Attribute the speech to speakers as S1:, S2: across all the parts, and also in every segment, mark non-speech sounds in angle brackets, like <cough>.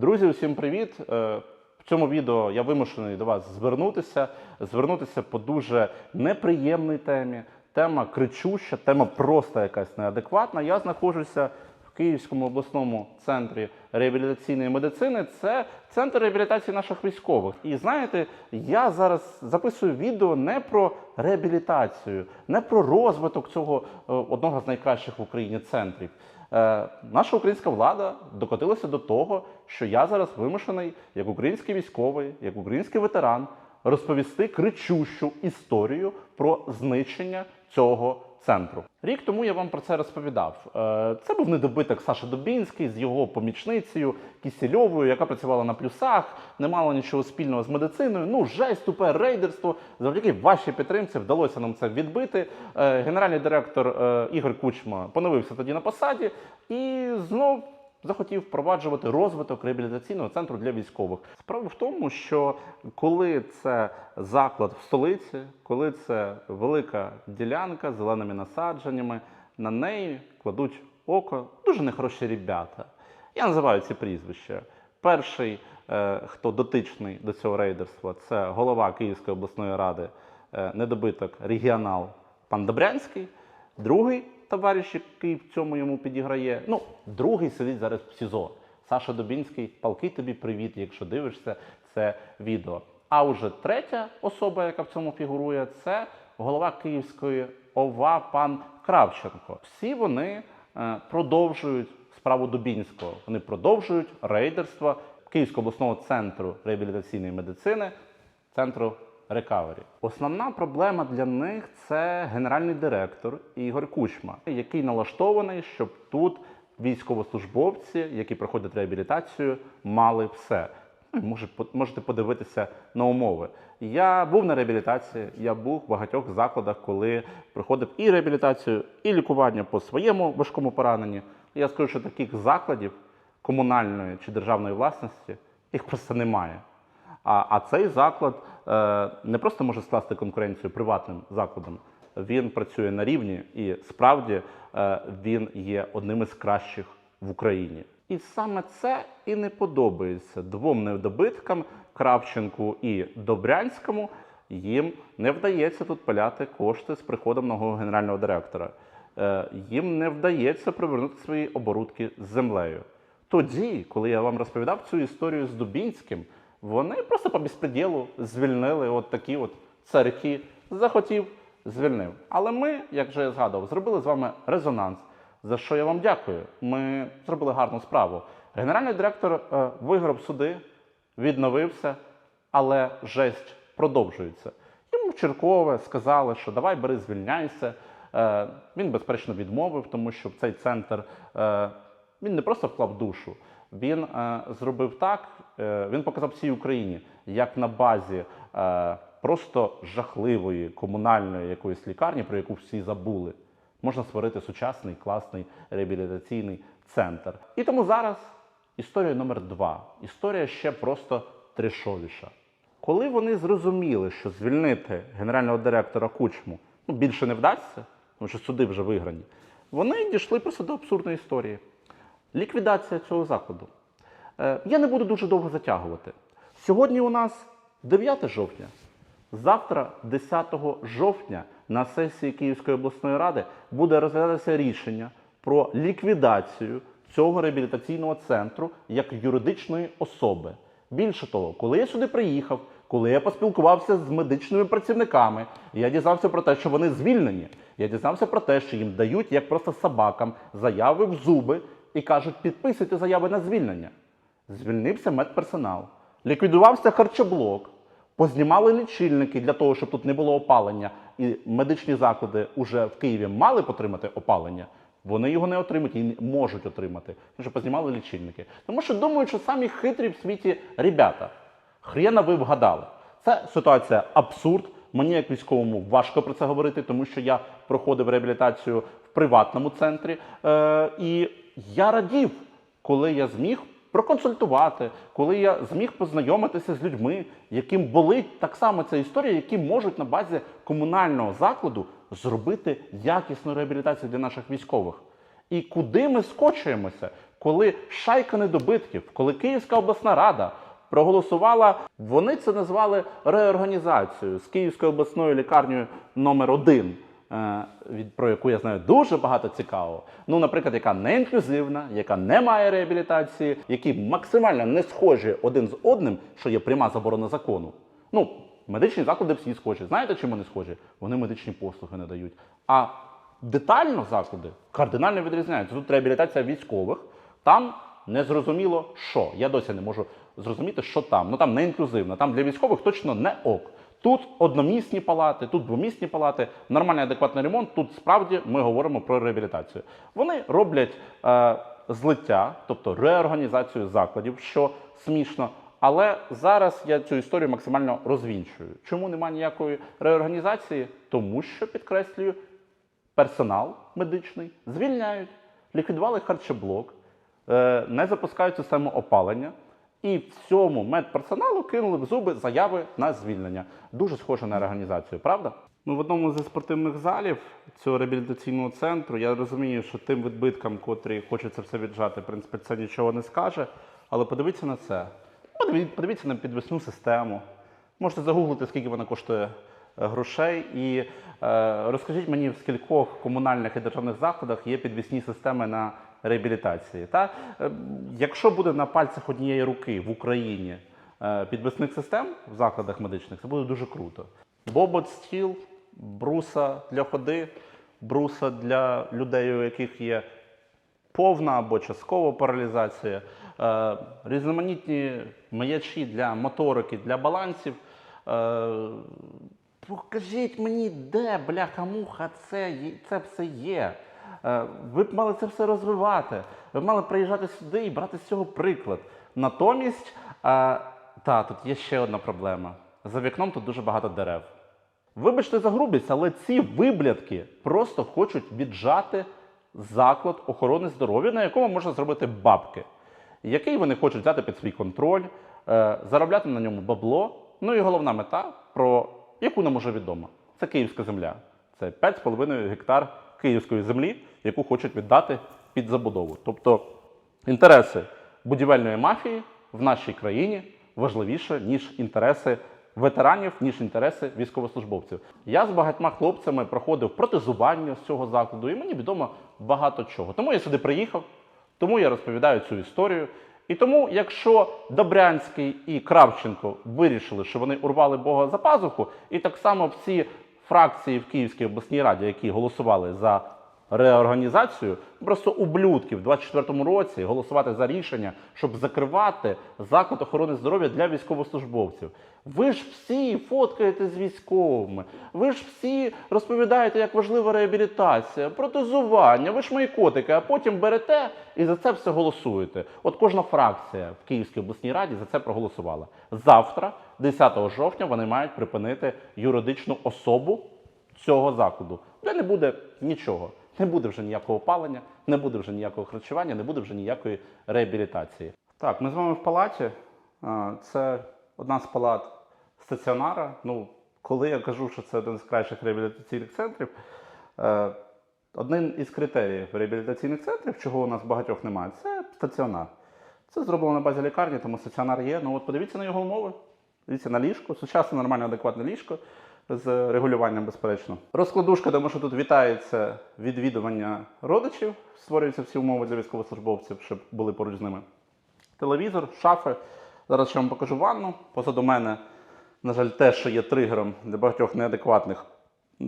S1: Друзі, усім привіт! Е, В цьому відео я вимушений до вас звернутися, звернутися по дуже неприємній темі. Тема кричуща, тема просто якась неадекватна. Я знаходжуся в Київському обласному центрі реабілітаційної медицини. Це центр реабілітації наших військових. І знаєте, я зараз записую відео не про реабілітацію, не про розвиток цього е, одного з найкращих в Україні центрів. Е, наша українська влада докотилася до того, що я зараз вимушений, як український військовий, як український ветеран, розповісти кричущу історію про знищення цього центру. Рік тому я вам про це розповідав. Е, Це був недобиток Саша Дубінський з його помічницею Кісельовою, яка працювала на плюсах, не мала нічого спільного з медициною. Ну, жесть, тупе рейдерство. Завдяки вашій підтримці вдалося нам це відбити. Е, Генеральний директор е, Ігор Кучма поновився тоді на посаді і знов захотів впроваджувати розвиток реабілітаційного центру для військових. Справа в тому, що коли це заклад в столиці, коли це велика ділянка з зеленими насадженнями, на неї кладуть око дуже нехороші ребята. Я називаю ці прізвища. Перший, е, хто дотичний до цього рейдерства, це голова Київської обласної ради, е, недобиток регіонал пан Добрянський. Другий товариш, який в цьому йому підіграє. Ну, другий сидить зараз в СІЗО. Саша Дубінський, палки тобі привіт, якщо дивишся це відео. А вже третя особа, яка в цьому фігурує, це голова Київської ОВА пан Кравченко. Всі вони е, продовжують справу Дубінського. Вони продовжують рейдерство Київського обласного центру реабілітаційної медицини, центру Рекавері. Основна проблема для них це генеральний директор Ігор Кучма, який налаштований, щоб тут військовослужбовці, які проходять реабілітацію, мали все. Може, можете подивитися на умови. Я був на реабілітації, я був в багатьох закладах, коли проходив і реабілітацію, і лікування по своєму важкому пораненню. Я скажу, що таких закладів комунальної чи державної власності їх просто немає. А, а цей заклад е, не просто може скласти конкуренцію приватним закладам, він працює на рівні і справді е, він є одним із кращих в Україні. І саме це і не подобається двом недобиткам Кравченку і Добрянському. Їм не вдається тут пиляти кошти з приходом нового генерального директора. Е, їм не вдається привернути свої оборудки з землею. Тоді, коли я вам розповідав цю історію з Дубінським, вони просто по безпреділу звільнили от такі от царки. Захотів, звільнив. Але ми, як вже я згадував, зробили з вами резонанс, за що я вам дякую. Ми зробили гарну справу. Генеральний директор е, виграв суди, відновився, але жесть продовжується. Йому Черкове сказали, що давай бери, звільняйся. Е, він, безперечно, відмовив, тому що в цей центр е, він не просто вклав душу, він е, зробив так, е, він показав всій Україні, як на базі е, просто жахливої комунальної якоїсь лікарні, про яку всі забули, можна створити сучасний класний реабілітаційний центр. І тому зараз історія номер два. Історія ще просто трешовіша. Коли вони зрозуміли, що звільнити генерального директора Кучму ну, більше не вдасться, тому що суди вже виграні, вони дійшли просто до абсурдної історії. Ліквідація цього закладу. Е, Я не буду дуже довго затягувати. Сьогодні у нас 9 жовтня. Завтра, 10 жовтня, на сесії Київської обласної ради буде розглядатися рішення про ліквідацію цього реабілітаційного центру як юридичної особи. Більше того, коли я сюди приїхав, коли я поспілкувався з медичними працівниками, я дізнався про те, що вони звільнені. Я дізнався про те, що їм дають як просто собакам заяви в зуби і кажуть, підписуйте заяви на звільнення. Звільнився медперсонал, ліквідувався харчоблок, познімали лічильники для того, щоб тут не було опалення, і медичні заклади вже в Києві мали потримати опалення. Вони його не отримують і не можуть отримати, тому що познімали лічильники. Тому що думають, що самі хитрі в світі ребята. Хрена ви вгадали. Це ситуація абсурд. Мені, як військовому, важко про це говорити, тому що я проходив реабілітацію в приватному центрі. Е, і я радів, коли я зміг проконсультувати, коли я зміг познайомитися з людьми, яким болить так само ця історія, які можуть на базі комунального закладу зробити якісну реабілітацію для наших військових. І куди ми скочуємося? коли шайка недобитків, коли Київська обласна рада проголосувала, вони це назвали реорганізацією з Київською обласною лікарнею номер 1 е, від про яку я знаю дуже багато цікавого. Ну, наприклад, яка не інклюзивна, яка не має реабілітації, які максимально не схожі один з одним, що є пряма заборона закону. Ну, медичні заклади всі схожі. Знаєте, чим вони схожі? Вони медичні послуги не дають. А детально заклади кардинально відрізняються. Тут реабілітація військових, там незрозуміло що. Я досі не можу зрозуміти, що там. Ну там не інклюзивно, там для військових точно не ок. Тут одномісні палати, тут двомісні палати, нормальний адекватний ремонт. Тут справді ми говоримо про реабілітацію. Вони роблять е, злиття, тобто реорганізацію закладів, що смішно. Але зараз я цю історію максимально розвінчую. Чому немає ніякої реорганізації? Тому що підкреслюю, персонал медичний звільняють, ліквідували харчоблок, е, не запускають систему опалення. І всьому медперсоналу кинули в зуби заяви на звільнення. Дуже схоже на реорганізацію, правда? Ну, в одному зі спортивних залів цього реабілітаційного центру я розумію, що тим відбиткам, котрі хочеться все віджати, в принципі, це нічого не скаже. Але подивіться на це. Подивіться на підвісну систему. Можете загуглити, скільки вона коштує е, грошей. І е, розкажіть мені, в скількох комунальних і державних закладах є підвісні системи на реабілітації. Та? Е, якщо буде на пальцях однієї руки в Україні е, підвісних систем в закладах медичних, це буде дуже круто. Бобот стіл, бруса для ходи, бруса для людей, у яких є повна або часткова паралізація, е, різноманітні маячі для моторики, для балансів. Е, покажіть мені, де бляха-муха це, це все є. Е, ви б мали це все розвивати. Ви б мали приїжджати сюди і брати з цього приклад. Натомість, е, та, тут є ще одна проблема. За вікном тут дуже багато дерев. Вибачте за грубість, але ці виблядки просто хочуть віджати заклад охорони здоров'я, на якому можна зробити бабки, який вони хочуть взяти під свій контроль, е, заробляти на ньому бабло. Ну і головна мета, про яку нам уже відомо, це київська земля. Це 5,5 гектар київської землі, яку хочуть віддати під забудову. Тобто інтереси будівельної мафії в нашій країні важливіше, ніж інтереси ветеранів, ніж інтереси військовослужбовців. Я з багатьма хлопцями проходив протезування з цього закладу, і мені відомо багато чого. Тому я сюди приїхав, тому я розповідаю цю історію. І тому, якщо Добрянський і Кравченко вирішили, що вони урвали Бога за пазуху, і так само всі фракції в Київській обласній раді, які голосували за реорганізацію, просто ублюдки в 24-му році голосувати за рішення, щоб закривати заклад охорони здоров'я для військовослужбовців. Ви ж всі фоткаєте з військовими, ви ж всі розповідаєте, як важлива реабілітація, протезування, ви ж мої котики, а потім берете і за це все голосуєте. От кожна фракція в Київській обласній раді за це проголосувала. Завтра, 10 жовтня, вони мають припинити юридичну особу цього закладу. Де не буде нічого. Не буде вже ніякого опалення, не буде вже ніякого харчування, не буде вже ніякої реабілітації. Так, ми з вами в палаті. Це одна з палат стаціонара. Ну, коли я кажу, що це один з кращих реабілітаційних центрів, е, один із критеріїв реабілітаційних центрів, чого у нас багатьох немає, це стаціонар. Це зроблено на базі лікарні, тому стаціонар є. Ну от подивіться на його умови. Дивіться на ліжко, сучасне нормальне адекватне ліжко з регулюванням, безперечно. Розкладушка, тому що тут вітається відвідування родичів, створюються всі умови для військовослужбовців, щоб були поруч з ними. Телевізор, шафи. Зараз ще вам покажу ванну. Позаду мене, на жаль, те, що є тригером для багатьох неадекватних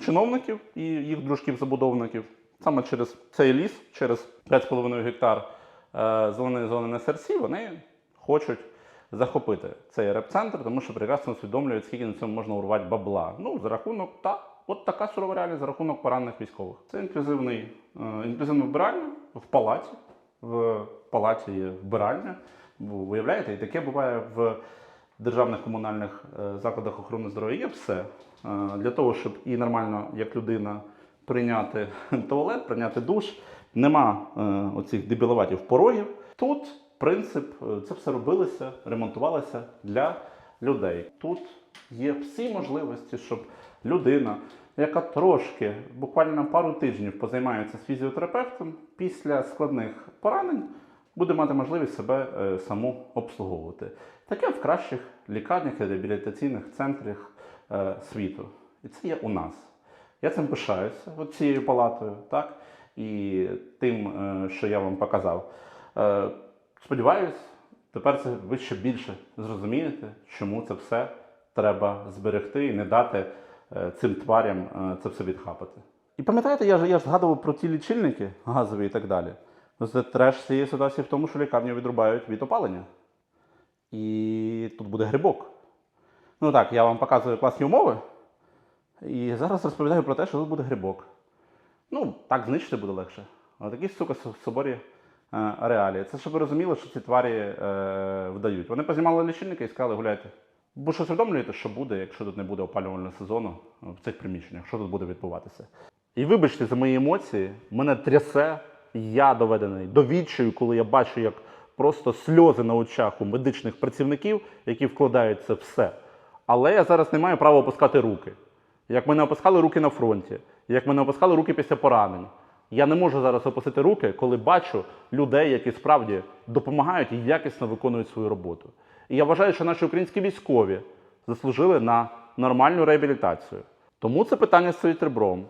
S1: чиновників і їх дружків-забудовників. Саме через цей ліс, через 5,5 гектар е, зеленої зони на серці, вони хочуть захопити цей реп-центр, тому що прекрасно усвідомлюють, скільки на цьому можна урвати бабла. Ну, за рахунок, та, от така сурова реальність за рахунок поранених військових. Це інклюзивний, е, інклюзивне вбиральня в палаті. В палаті є вбиральня. Ви Уявляєте, і таке буває в державних комунальних е, закладах охорони здоров'я. Є все е, для того, щоб і нормально, як людина, прийняти <laughs> туалет, прийняти душ. Нема е, оцих дебіловатів порогів. Тут принцип, е, це все робилося, ремонтувалося для людей. Тут є всі можливості, щоб людина, яка трошки, буквально пару тижнів позаймається з фізіотерапевтом, після складних поранень буде мати можливість себе е, саму обслуговувати. Таке в кращих лікарнях і реабілітаційних центрах е, світу. І це є у нас. Я цим пишаюся, цією палатою, так? І тим, е, що я вам показав. Сподіваюсь, тепер це ви ще більше зрозумієте, чому це все треба зберегти і не дати е, цим тварям е, це все відхапати. І пам'ятаєте, я ж, я згадував про ті лічильники газові і так далі. Ну, Це треш цієї ситуації в тому, що лікарню відрубають від опалення. І тут буде грибок. Ну так, я вам показую класні умови. І зараз розповідаю про те, що тут буде грибок. Ну, так знищити буде легше. А такі, сука, соборі реалії. Це щоб ви розуміли, що ці тварі е, вдають. Вони познімали лічильники і сказали, гуляйте. Бо що усвідомлюєте, що буде, якщо тут не буде опалювального сезону в цих приміщеннях, що тут буде відбуватися. І вибачте за мої емоції, мене трясе, я доведений до відчаю, коли я бачу, як просто сльози на очах у медичних працівників, які вкладають це все. Але я зараз не маю права опускати руки. Як ми не опускали руки на фронті, як ми не опускали руки після поранень. Я не можу зараз опустити руки, коли бачу людей, які справді допомагають і якісно виконують свою роботу. І я вважаю, що наші українські військові заслужили на нормальну реабілітацію. Тому це питання стоїть ребром.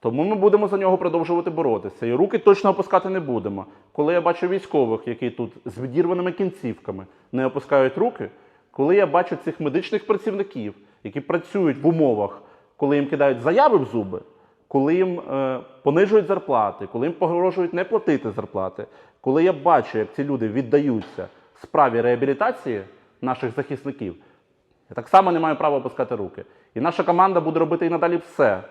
S1: Тому ми будемо за нього продовжувати боротися. І руки точно опускати не будемо. Коли я бачу військових, які тут з відірваними кінцівками не опускають руки, коли я бачу цих медичних працівників, які працюють в умовах, коли їм кидають заяви в зуби, коли їм е, понижують зарплати, коли їм погрожують не платити зарплати, коли я бачу, як ці люди віддаються справі реабілітації наших захисників, я так само не маю права опускати руки. І наша команда буде робити і надалі все,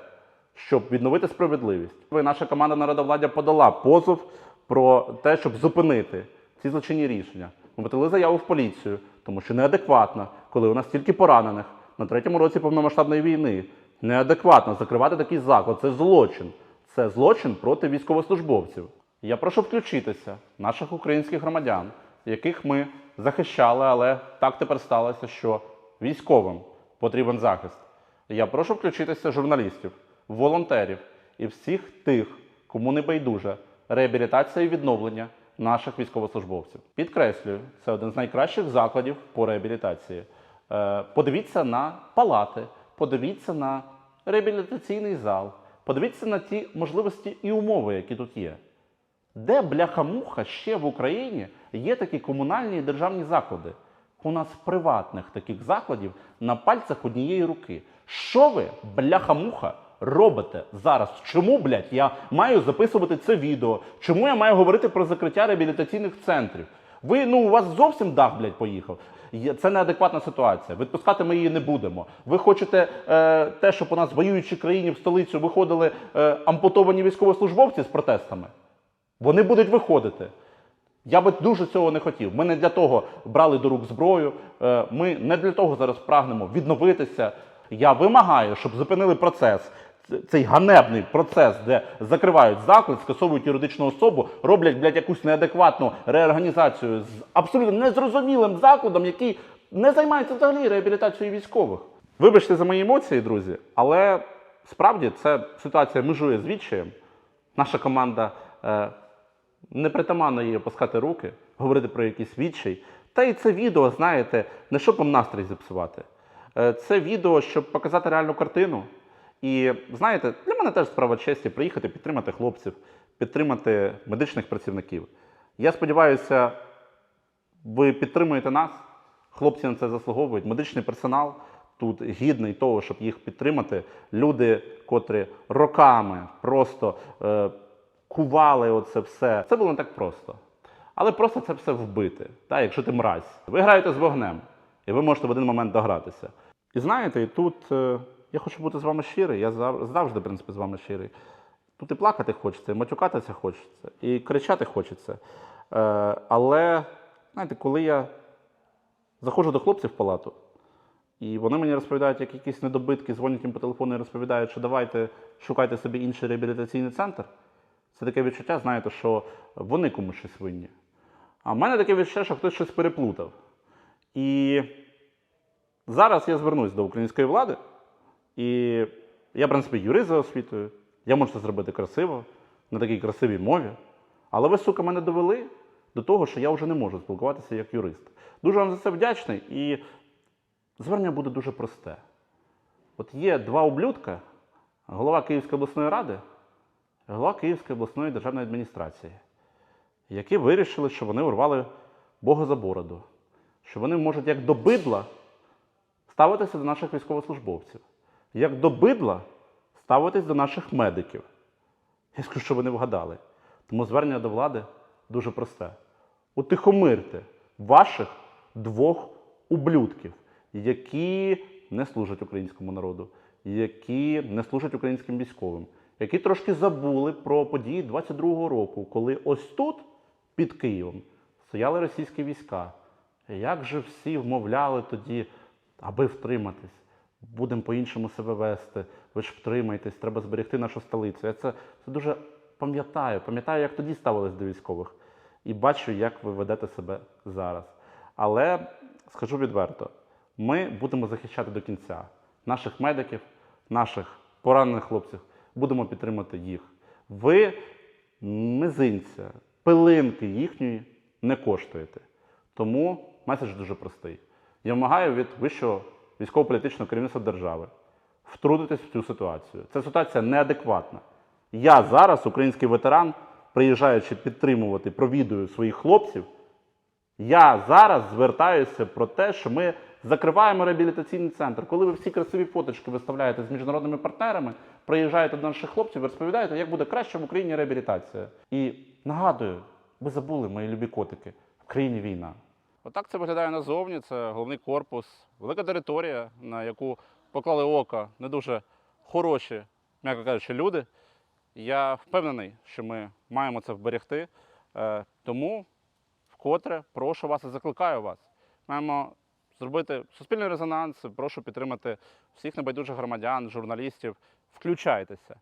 S1: щоб відновити справедливість. І наша команда народовладдя подала позов про те, щоб зупинити ці злочинні рішення. Ми подали заяву в поліцію, тому що неадекватно, коли у нас стільки поранених на третьому році повномасштабної війни. Неадекватно закривати такий заклад. Це злочин. Це злочин проти військовослужбовців. Я прошу включитися наших українських громадян, яких ми захищали, але так тепер сталося, що військовим потрібен захист. Я прошу включитися журналістів, волонтерів і всіх тих, кому не байдуже реабілітація і відновлення наших військовослужбовців. Підкреслюю, це один з найкращих закладів по реабілітації. Е, Подивіться на палати, подивіться на реабілітаційний зал, подивіться на ті можливості і умови, які тут є. Де бляха-муха ще в Україні є такі комунальні і державні заклади? У нас приватних таких закладів на пальцях однієї руки. Що ви, бляха-муха, робите зараз? Чому, блядь, я маю записувати це відео? Чому я маю говорити про закриття реабілітаційних центрів? Ви, ну, у вас зовсім дах, блядь, поїхав. Це неадекватна ситуація. Відпускати ми її не будемо. Ви хочете е, те, щоб у нас в воюючій країні в столицю виходили е, ампутовані військовослужбовці з протестами? Вони будуть виходити. Я би дуже цього не хотів. Ми не для того брали до рук зброю. е, Ми не для того зараз прагнемо відновитися. Я вимагаю, щоб зупинили процес. Цей ганебний процес, де закривають заклад, скасовують юридичну особу, роблять блядь, якусь неадекватну реорганізацію з абсолютно незрозумілим закладом, який не займається взагалі реабілітацією військових. Вибачте за мої емоції, друзі, але справді це ситуація межує з відчаєм. Наша команда е, непритаманно їй опускати руки, говорити про якийсь відчай. Та й це відео, знаєте, не щоб вам настрій зіпсувати. Е, Це відео, щоб показати реальну картину. І знаєте, для мене теж справа честі приїхати підтримати хлопців, підтримати медичних працівників. Я сподіваюся, ви підтримуєте нас. Хлопці на це заслуговують. Медичний персонал тут гідний того, щоб їх підтримати. Люди, котрі роками просто е, кували оце все. Це було не так просто. Але просто це все вбити, та, якщо ти мразь. Ви граєте з вогнем, і ви можете в один момент догратися. І знаєте, тут е, я хочу бути з вами щирий, я завжди, в принципі, з вами щирий. Тут і плакати хочеться, і матюкатися хочеться, і кричати хочеться. Е, але, знаєте, коли я заходжу до хлопців в палату, і вони мені розповідають, як якісь недобитки, дзвонять їм по телефону і розповідають, що давайте шукайте собі інший реабілітаційний центр. Це таке відчуття, знаєте, що вони комусь щось винні. А в мене таке відчуття, що хтось щось переплутав. І зараз я звернусь до української влади, і я, в принципі, юрист за освітою, я можу це зробити красиво, на такій красивій мові. Але ви, сука, мене довели до того, що я вже не можу спілкуватися як юрист. Дуже вам за це вдячний і звернення буде дуже просте. От є два ублюдка, голова Київської обласної ради, голова Київської обласної державної адміністрації, які вирішили, що вони урвали Бога за бороду, що вони можуть як до бидла ставитися до наших військовослужбовців, як до бидла ставитись до наших медиків. Я скажу, що ви не вгадали. Тому звернення до влади дуже просте. Утихомирте ваших двох ублюдків, які не служать українському народу, які не служать українським військовим, які трошки забули про події 22-го року, коли ось тут, під Києвом, стояли російські війська. Як же всі вмовляли тоді, аби втриматись, будемо по-іншому себе вести, ви ж втримайтесь, треба зберегти нашу столицю. Я це, це дуже пам'ятаю, пам'ятаю, як тоді ставились до військових, і бачу, як ви ведете себе зараз. Але скажу відверто, ми будемо захищати до кінця наших медиків, наших поранених хлопців, будемо підтримати їх. Ви мизинця, пилинки їхньої не коштуєте. Тому меседж дуже простий. Я вимагаю від вищого військово-політичного керівництва держави втрутитись в цю ситуацію. Ця ситуація неадекватна. Я зараз, український ветеран, приїжджаючи підтримувати, провідую своїх хлопців, я зараз звертаюся про те, що ми закриваємо реабілітаційний центр. Коли ви всі красиві фоточки виставляєте з міжнародними партнерами, приїжджаєте до наших хлопців, ви розповідаєте, як буде краще в Україні реабілітація. І нагадую, ви забули, мої любі котики, в країні війна. Отак це виглядає назовні. Це головний корпус, велика територія, на яку поклали око не дуже хороші, м'яко кажучи, люди. Я впевнений, що ми маємо це вберегти. Е, Тому вкотре прошу вас і закликаю вас. Маємо зробити суспільний резонанс. Прошу підтримати всіх небайдужих громадян, журналістів. Включайтеся.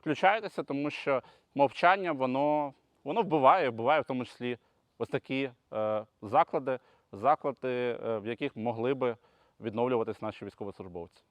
S1: Включайтеся, тому що мовчання воно, воно вбиває, вбиває в тому числі ось такі е, заклади, заклади, е, в яких могли би відновлюватись наші військовослужбовці.